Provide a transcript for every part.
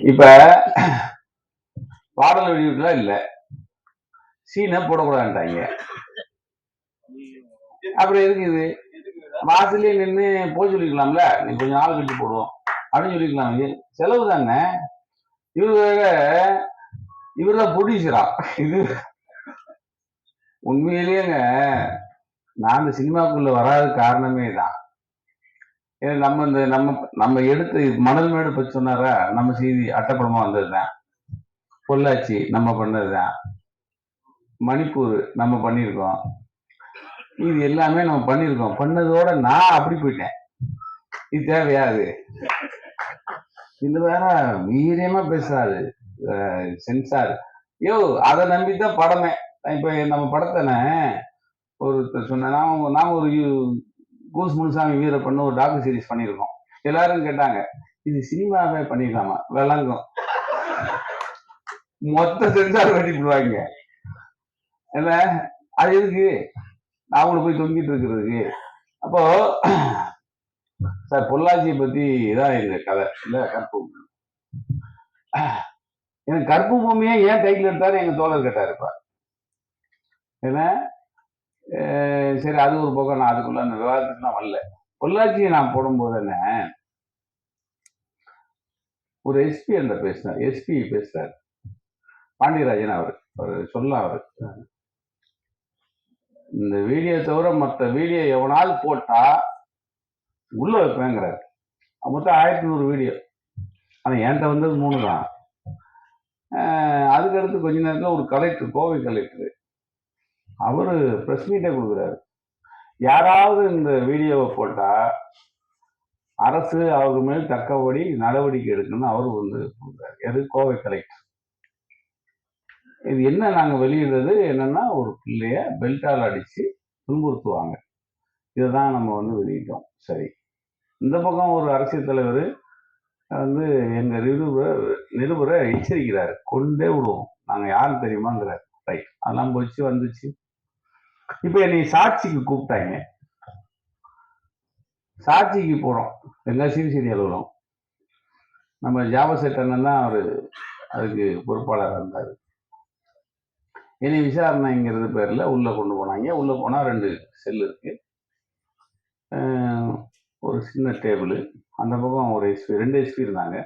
இப்ப பாடல் வெளியீட்டுலாம் இல்ல. சீனை போடக்கூடாதுட்டாங்க அப்புறம் இருக்குது வாசலே நின்று போய் சொல்லிக்கலாம்ல நீ கொஞ்சம் நாள் கட்டி போடுவோம். அப்படின்னு சொல்லிக்கலாம் இது செலவு தானே? இவர் இவர் தான் ப்ரொடியூசரா இது உண்மையிலேயேங்க நான் இந்த சினிமாக்குள்ள வராத காரணமே தான். ஏன்னா நம்ம இந்த நம்ம நம்ம எடுத்து மணல் மேடு பற்றி சொன்னாரா? நம்ம செய்தி அட்டப்படமா வந்தது தான் பொள்ளாச்சி நம்ம பண்ணது தான் மணிப்பூர் நம்ம பண்ணியிருக்கோம். இது எல்லாமே நம்ம பண்ணியிருக்கோம். பண்ணதோட நான் அப்படி போயிட்டேன். இது தேவையா அது? இது வேற வீரியமா பேசுறாரு. சென்சார். யோ அதை நம்பித்தான் படமே. இப்ப நம்ம படத்தானே ஒருத்தர் சொன்ன நான் நான் ஒரு யூ- கூஸ் முனுசாமி வீர பண்ண ஒரு டாக்கு சீரிஸ் பண்ணியிருக்கோம். எல்லாரும் கேட்டாங்க இது சினிமாவே பண்ணிடலாமா விளங்கும். மொத்த சென்சார் வெட்டி விடுவாங்க என்ன? அது எதுக்கு? அவங்கள போய் தொங்கிட்டு இருக்கிறதுக்கு. அப்போ சார் பொள்ளாச்சியை பத்தி இதான் எங்க கதை. இல்ல கற்பு எனக்கு கற்பு பூமியே ஏன் டைட்டில் எடுத்தாரு? எங்க தோழர் கேட்டாரு இப்ப ஏன்னா சரி அது ஒரு பக்கம் நான் அதுக்குள்ள அந்த விவாதத்துக்குலாம் வரல. பொள்ளாச்சியை நான் போடும்போது என்ன ஒரு எஸ்பி அந்த பேசினார் எஸ்பி பேசுறாரு பாண்டியராஜன் அவர் அவர் சொல்ல அவர். இந்த வீடியோ தவிர மற்ற வீடியோ எவனால் போட்டா உள்ள வைப்பேங்கிறார். மொத்தம் ஆயிரத்தி நூறு வீடியோ. ஆனால் என்கிட்ட வந்தது மூணு தான் அதுக்கடுத்து கொஞ்ச நேரத்தில் ஒரு கலெக்டர் கோவை கலெக்டர் அவர் ப்ரெஸ் மீட்டை கொடுக்குறாரு. யாராவது இந்த வீடியோவை போட்டா அரசு அவர் மேல் தக்கபடி நடவடிக்கை எடுக்கணும்னு அவர் வந்து கொடுக்குறாரு. எது? கோவை கலெக்டர் இது என்ன நாங்கள் வெளியிடுறது? என்னன்னா ஒரு பிள்ளைய பெல்ட்டால் அடிச்சு துன்புறுத்துவாங்க. இதுதான் நம்ம வந்து வெளியிட்டோம். சரி. இந்த பக்கம் ஒரு அரசியல் தலைவர் வந்து எங்க நிருபர் நிருபரை எச்சரிக்கிறாரு. கொண்டே விடுவோம். நாங்கள் யாரும் தெரியுமாங்கிறார். ரைட் அதெல்லாம் போச்சு வந்துச்சு. இப்போ என்னை சாட்சிக்கு கூப்பிட்டாங்க. சாட்சிக்கு போறோம். எங்க சிறுசிரி அலுவலம் நம்ம ஜாபசெட் தான் அவர் அதுக்கு பொறுப்பாளராக இருந்தார். என்னை விசாரணைங்கிறது பேரில் உள்ளே கொண்டு போனாங்க. உள்ளே போனால் ரெண்டு செல் இருக்கு. ஒரு சின்ன டேபிள். அந்த பக்கம் ஒரு எஸ்பி ரெண்டு எஸ்பி இருந்தாங்க.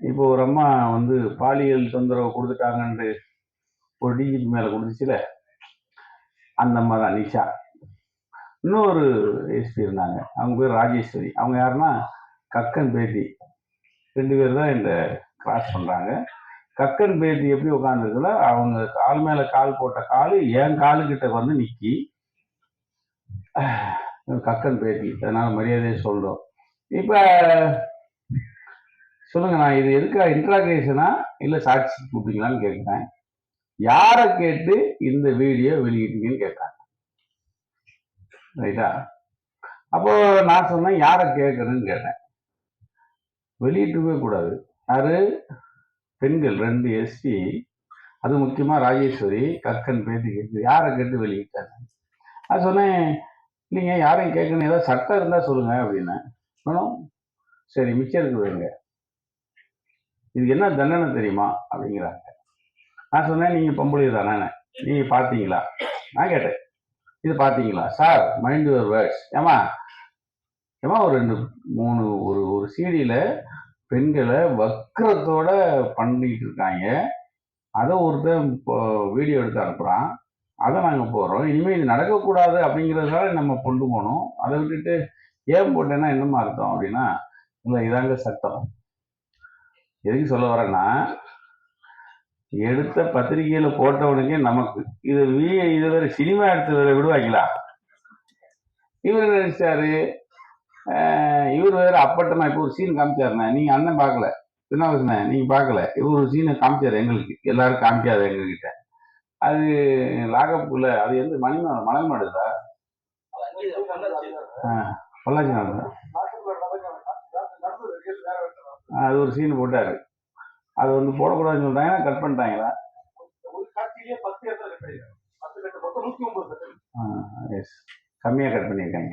இப்போ ஒரு அம்மா வந்து பாலியல் தொந்தரவு கொடுத்துட்டாங்கன்ட்டு ஒரு டிஜிபி மேலே கொடுத்துச்சுல. அந்த அம்மா தான் நிஷா. இன்னொரு எஸ்பி இருந்தாங்க. அவங்க பேர் ராஜேஸ்வரி. அவங்க யாருன்னா கக்கன் பேட்டி ரெண்டு பேர் தான் இந்த கிராஸ் பண்ணுறாங்க கக்கன் பேட்டி எப்படி உட்காந்துருக்குல அவங்க கால் மேலே கால் போட்ட கால் என் காலுக்கிட்ட வந்து நிற்கி கக்கன் பேட்டி அதனால் மரியாதையை சொல்கிறோம் இப்போ சொல்லுங்க நான் இது எதுக்காக இன்ட்ராகேஷனா இல்லை சாட்சி கூப்பிட்டீங்களான்னு கேட்குறேன் யாரை கேட்டு இந்த வீடியோ வெளியிட்டீங்கன்னு கேட்டாங்க. ரைட்டா? அப்போ நான் சொன்னேன் யாரை கேட்கணும்னு கேட்டேன். வெளியிட்டுவே கூடாது. யாரு? பெண்கள் ரெண்டு எஸ்பி அது முக்கியமா ராஜேஸ்வரி கற்கன் பேத்தி கேட்டு யாரை கேட்டு வெளியிட்டாங்க? நான் சொன்னேன் நீங்கள் யாரையும் கேட்கணும் ஏதாவது சட்டம் இருந்தால் சொல்லுங்கள் அப்படின்னேன் சொன்னோம் சரி மிச்சம் இருக்குதுங்க இதுக்கு என்ன தண்டனை தெரியுமா? அப்படிங்கிறாங்க. நான் சொன்னேன் நீங்க பொம்பளை தானே? நீங்க பாத்தீங்களா? நான் கேட்டேன். இது பாத்தீங்களா? சார் மைண்ட் யுவர் வேர்ட்ஸ் ஏமா ஏமா ஒரு ரெண்டு மூணு ஒரு ஒரு சீடியில பெண்களை வக்கரத்தோட பண்ணிட்டு இருக்காங்க. அதை ஒருத்தன் இப்போ வீடியோ எடுத்து அனுப்புறான். அதை நாங்கள் போகிறோம் இனிமேல் இது நடக்கக்கூடாது அப்படிங்கிறதுனால நம்ம கொண்டு போகணும். அதை விட்டுட்டு ஏன் போட்டேன்னா என்னமா அர்த்தம் அப்படின்னா இல்லை இதாங்க சட்டம். எதுக்கு சொல்ல வரேன்னா எடுத்த பத்திரிகையில போட்டவனுக்கே நமக்கு. இது வீ இது வேற சினிமா எடுத்து வேற விடுவாங்களா? இவர் நினைச்சாரு ஆஹ் இவர் வேற அப்பட்ட நான் இப்போ ஒரு சீன் காமிச்சாருண்ணே. நீங்க அண்ணன் பார்க்கல. திருநாவுக்கண்ணே நீங்க பார்க்கல. இவர் ஒரு சீனை காமிச்சாரு எங்களுக்கு. எல்லாரும் காமிக்காது எங்ககிட்ட. அது லாகப்புக்குள்ள அது எந்த மணிமா மணல் மாடுதா பொள்ளாச்சி அது ஒரு சீன் போட்டாரு. அது வந்து போடக்கூடாதுன்னு சொல்றாங்க கட் பண்ணிட்டாங்களா எஸ் கம்மியா கட் பண்ணியிருக்காங்க.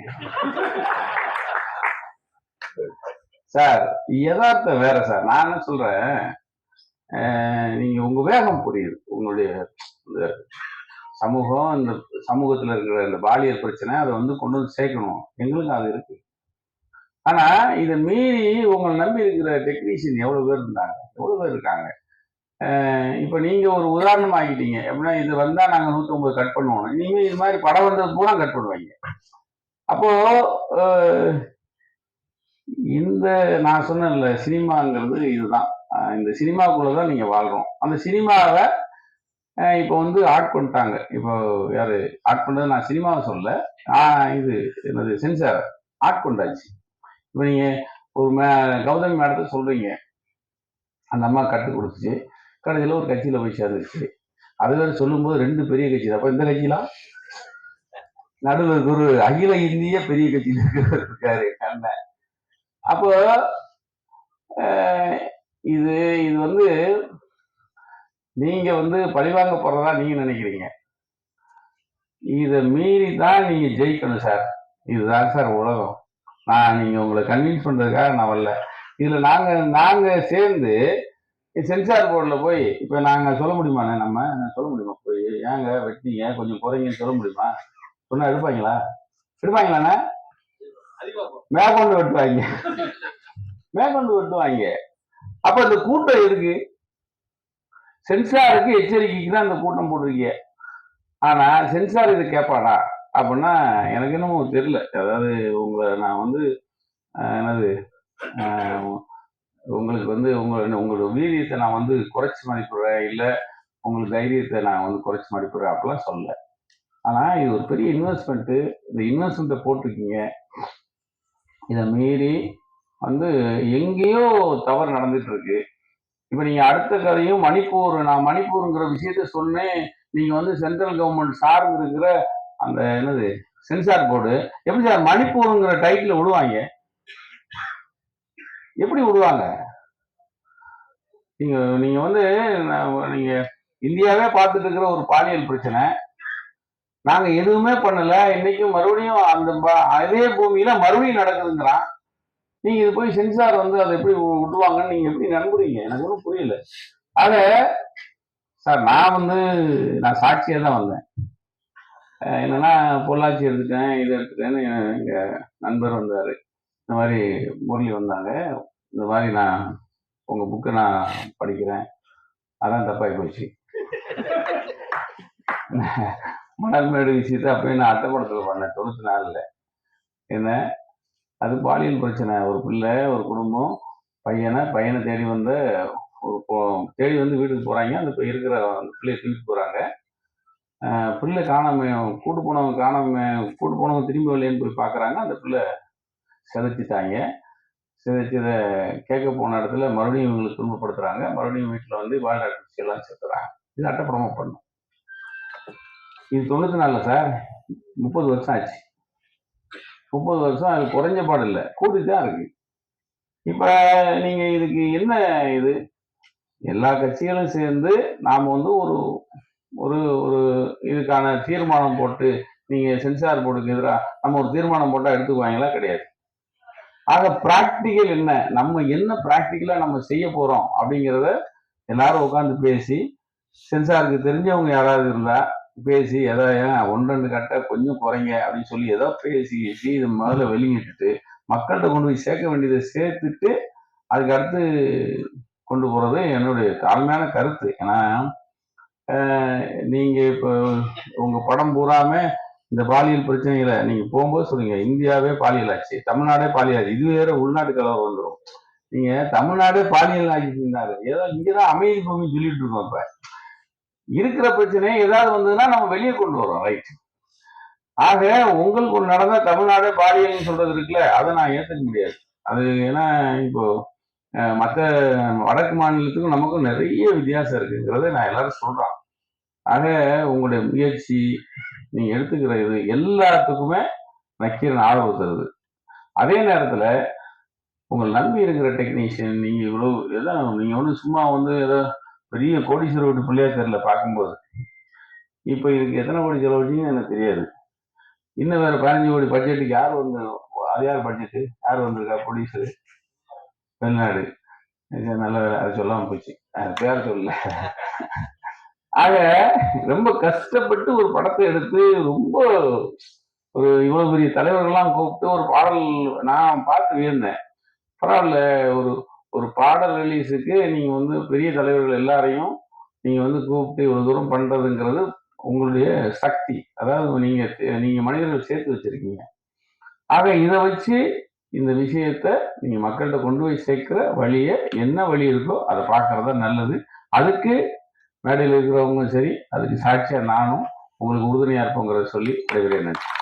சார் யதார்த்தம் வேற சார். நான் என்ன சொல்றேன் நீங்க உங்க வேகம் புரியுது. உங்களுடைய இந்த சமூகம் இந்த சமூகத்துல இருக்கிற இந்த பாலியல் பிரச்சனை அதை வந்து கொண்டு வந்து சேர்க்கணும். எங்களுக்கும் அது இருக்கு. ஆனா இதை மீறி உங்களை நம்பி இருக்கிற டெக்னீஷியன் எவ்வளவு பேர் இருந்தாங்க? எவ்வளவு பேர் இருக்காங்க? இப்போ இப்ப நீங்க ஒரு உதாரணம் ஆகிட்டீங்க எப்படின்னா இது வந்தா நாங்க நூத்தி கட் பண்ணுவோம். இனிமே இது மாதிரி படம் வந்தது பூரா கட் பண்ணுவாங்க. அப்போ இந்த நான் சொன்னேன்ல சினிமாங்கிறது இதுதான். இந்த சினிமாக்குள்ள தான் நீங்க வாழ்றோம். அந்த சினிமாவை இப்போ வந்து ஆட் பண்ணிட்டாங்க. இப்போ யாரு? ஆட் பண்ணது நான் சினிமாவை சொல்ல ஆஹ், இது என்னது சென்சார் ஆட் பண்ணாச்சு இப்போ நீங்கள் ஒரு மே கௌதமி மேடத்தை சொல்கிறீங்க அந்த அம்மா கட்டு கொடுத்துச்சு. கடைசியில் ஒரு கட்சியில் போய் சேர்ந்துச்சு அது வேறு சொல்லும்போது ரெண்டு பெரிய கட்சி அப்போ இந்த கட்சிலாம் நடுவில் குரு அகில இந்திய பெரிய கட்சியில் இருக்காரு அண்ணன் அப்போ இது இது வந்து நீங்க வந்து பழிவாங்க போறதா நீங்க நினைக்கிறீங்க. இதை மீறி தான் நீங்க ஜெயிக்கணும் சார். இதுதான் சார் உலகம். நான் நீங்க உங்களை கன்வின்ஸ் பண்றதுக்காக நான் வரல. இதுல நாங்க நாங்க சேர்ந்து சென்சார் போர்டில் போய் இப்போ நாங்கள் சொல்ல முடியுமாண்ணே நம்ம? சொல்ல முடியுமா? போய் ஏங்க வெட்டிங்க கொஞ்சம் குறைங்கன்னு சொல்ல முடியுமா? சொன்னா எடுப்பாங்களா? எடுப்பாங்களாண்ணே மேற்கொண்டு வெட்டுவாங்க. மேற்கொண்டு வெட்டுவாங்க. அப்ப இந்த கூட்டம் இருக்கு சென்சாருக்கு எச்சரிக்கைக்கு தான் அந்த கூட்டம் போட்டிருக்கீங்க. ஆனா சென்சார் இது கேட்பானா அப்படின்னா எனக்கு என்னமோ தெரியல. அதாவது உங்களை நான் வந்து என்னது உங்களுக்கு வந்து உங்கள் உங்களோட வீரியத்தை நான் வந்து குறைச்சி மதிப்பிடுறேன் இல்லை உங்களுக்கு தைரியத்தை நான் வந்து குறைச்சி மதிப்பிடுறேன் அப்படிலாம் சொல்லல. ஆனால் இது ஒரு பெரிய இன்வெஸ்ட்மெண்ட்டு இந்த இன்வெஸ்ட்மெண்ட்டை போட்டிருக்கீங்க. இதை மீறி வந்து எங்கேயோ தவறு நடந்துட்டு இருக்கு இப்போ நீங்கள் அடுத்த கதையும் மணிப்பூர் நான் மணிப்பூருங்கிற விஷயத்த சொன்னேன். நீங்கள் வந்து சென்ட்ரல் கவர்மெண்ட் சார்ந்து இருக்கிற அந்த என்னது சென்சார் போர்டு எப்படி சார் மணிப்பூருங்கிற டைட்டில் விடுவாங்க? எப்படி விடுவாங்க? நீங்க நீங்க வந்து நான் நீங்க இந்தியாவே பார்த்துட்டு இருக்கிற ஒரு பாலியல் பிரச்சனை. நாங்க எதுவுமே பண்ணல. இன்னைக்கும் மறுபடியும் அந்த அதே பூமியில மறுபடியும் நடக்குதுங்கிறான். நீங்க இது போய் சென்சார் வந்து அதை எப்படி விட்டுவாங்கன்னு விடுவாங்கன்னு நீங்க எப்படி நம்புறீங்க? எனக்கு ஒன்றும் புரியல. அத சார் நான் வந்து நான் சாட்சியா தான் வந்தேன். என்னன்னா பொள்ளாச்சி எடுத்துட்டேன் இது எடுத்துட்டேன்னு எங்க நண்பர் வந்தாரு. இந்த மாதிரி முரளி வந்தாங்க. இந்த மாதிரி நான் உங்க புக்கை நான் படிக்கிறேன். அதான் தப்பாகி போச்சு. மணல்மேடு விஷயத்தை அப்பயே நான் அட்டப்படத்தில் பண்ணேன். தொண்ணூத்தி நாலுல. என்ன? அது பாலியல் பிரச்சனை. ஒரு பிள்ளை ஒரு குடும்பம் பையனை பையனை தேடி வந்த ஒரு தேடி வந்து வீட்டுக்கு போறாங்க. அந்த இருக்கிற அந்த பிள்ளையை தூக்கிட்டு போறாங்க. பிள்ளை காணாம கூட்டு போனவங்க காணாம கூட்டு போனவங்க திரும்பி வரலையேன்னு போய் பார்க்குறாங்க. அந்த பிள்ளை சிதைச்சிட்டாங்க. செதைச்சதை கேட்க போன இடத்துல மறுபடியும் இவங்களுக்கு துன்பப்படுத்துகிறாங்க மறுபடியும் வீட்டில் வந்து வாழ் எல்லாம் சேர்த்துறாங்க இது அட்டப்படமாக பண்ணும். இது தொண்ணூற்றி நாலில் சார். முப்பது வருஷம் ஆச்சு. முப்பது வருஷம் அது குறைஞ்ச பாடு இல்லை. கூட்டிட்டு தான் இருக்கு. இப்போ நீங்கள் இதுக்கு என்ன இது? எல்லா கட்சிகளும் சேர்ந்து நாம் வந்து ஒரு ஒரு ஒரு இதுக்கான தீர்மானம் போட்டு நீங்க சென்சார் போர்டுக்கு எதிராக நம்ம ஒரு தீர்மானம் போட்டா எடுத்துக்குவாங்களா? கிடையாது. ஆக பிராக்டிக்கல் என்ன? நம்ம என்ன பிராக்டிக்கலா நம்ம செய்ய போறோம் அப்படிங்கிறத எல்லாரும் உட்காந்து பேசி சென்சாருக்கு தெரிஞ்சவங்க யாராவது இருந்தா பேசி ஏதோ ஏன் ஒன்று ரெண்டு கட்டை கொஞ்சம் குறைங்க அப்படின்னு சொல்லி ஏதோ பேசி பேசி இது முதல்ல வெளியிட்டுட்டு மக்கள்கிட்ட கொண்டு போய் சேர்க்க வேண்டியதை சேர்த்துட்டு அதுக்கு அடுத்து கொண்டு போகிறது என்னுடைய தாழ்மையான கருத்து. ஏன்னா நீங்க இப்போ உங்க படம் பூராமே இந்த பாலியல் பிரச்சனைகளை நீங்க போகும்போது சொல்லுங்க இந்தியாவே பாலியல் ஆச்சு தமிழ்நாடே பாலியல் ஆச்சு இது வேற உள்நாட்டு கலவரம் வந்துடும் நீங்க தமிழ்நாடே பாலியல் ஆக்கிட்டு இருந்தாரு. ஏதோ இங்கதான் அமைதி பூமி சொல்லிட்டு இருக்கோம் இப்ப. இருக்கிற பிரச்சனை ஏதாவது வந்ததுன்னா நம்ம வெளியே கொண்டு வரோம் ரைட் ஆக உங்களுக்கு நடந்த தமிழ்நாடே பாலியல்னு சொல்றது இருக்குல்ல அதை நான் ஏத்துக்க முடியாது. அது ஏன்னா இப்போ மற்ற வடக்கு மாநிலத்துக்கும் நமக்கும் நிறைய வித்தியாசம் இருக்குங்கிறத நான் எல்லாரும் சொல்றேன் ஆக உங்களுடைய முயற்சி நீங்க எடுத்துக்கிற இது எல்லாத்துக்குமே நக்கீரன் ஆதரவு தருது. அதே நேரத்துல உங்களை நம்பி இருக்கிற டெக்னீஷியன் நீங்க இவ்வளவு ஏதோ நீங்க ஒன்றும் சும்மா வந்து ஏதோ பெரிய கோடீஸ்வர வீட்டு பிள்ளையா தெரியல பார்க்கும்போது. இப்போ இதுக்கு எத்தனை கோடி செலவழிச்சிங்கன்னு எனக்கு தெரியாது. இன்னும் வேற பதினஞ்சு கோடி பட்ஜெட்டுக்கு யார் வந்து அது யார் பட்ஜெட்டு யார் வந்திருக்கா ப்ரொடியூசரு வெளிநாடு நல்ல வேலை. அது சொல்லாம போச்சு. அது பேர் சொல்லல. ஆக ரொம்ப கஷ்டப்பட்டு ஒரு படத்தை எடுத்து ரொம்ப ஒரு இவ்வளவு பெரிய தலைவர்கள்லாம் கூப்பிட்டு ஒரு பாடல் நான் பார்த்து வியந்தேன் பரவாயில்ல ஒரு ஒரு பாடல் ரிலீஸுக்கு நீங்க வந்து பெரிய தலைவர்கள் எல்லாரையும் நீங்க வந்து கூப்பிட்டு இவ்வளவு தூரம் பண்றதுங்கிறது உங்களுடைய சக்தி. அதாவது நீங்க நீங்க மனிதர்கள் சேர்த்து வச்சிருக்கீங்க. ஆக இதை வச்சு இந்த விஷயத்த நீங்கள் மக்கள்கிட்ட கொண்டு போய் சேர்க்குற வழியை என்ன வழி இருக்கோ அதை பார்க்கறது தான் நல்லது. அதுக்கு மேடையில் இருக்கிறவங்களும் சரி அதுக்கு சாட்சியாக நானும் உங்களுக்கு உறுதுணையாக இருப்போங்கிறத சொல்லி விடைபெறுகிறேன். நன்றி.